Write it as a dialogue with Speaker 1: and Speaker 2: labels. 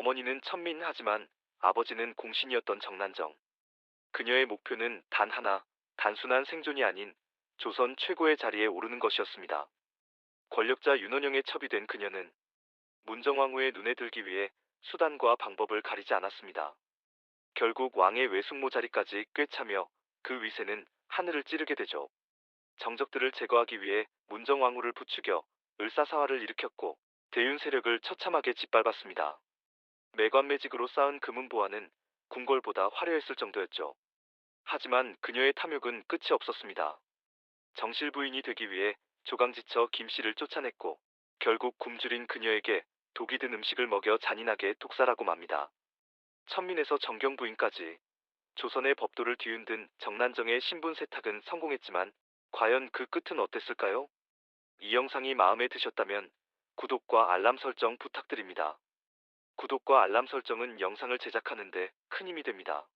Speaker 1: 어머니는 천민하지만 아버지는 공신이었던 정난정. 그녀의 목표는 단 하나, 단순한 생존이 아닌 조선 최고의 자리에 오르는 것이었습니다. 권력자 윤원영의 첩이 된 그녀는 문정왕후의 눈에 들기 위해 수단과 방법을 가리지 않았습니다. 결국 왕의 외숙모 자리까지 꿰차며 그 위세는 하늘을 찌르게 되죠. 정적들을 제거하기 위해 문정왕후를 부추겨 을사사화를 일으켰고 대윤 세력을 처참하게 짓밟았습니다. 매관매직으로 쌓은 금은보화는 궁궐보다 화려했을 정도였죠. 하지만 그녀의 탐욕은 끝이 없었습니다. 정실 부인이 되기 위해 조강지처 김씨를 쫓아냈고 결국 굶주린 그녀에게 독이 든 음식을 먹여 잔인하게 독살하고 맙니다. 천민에서 정경 부인까지 조선의 법도를 뒤흔든 정난정의 신분 세탁은 성공했지만 과연 그 끝은 어땠을까요? 이 영상이 마음에 드셨다면 구독과 알람 설정 부탁드립니다. 구독과 알람 설정은 영상을 제작하는데 큰 힘이 됩니다.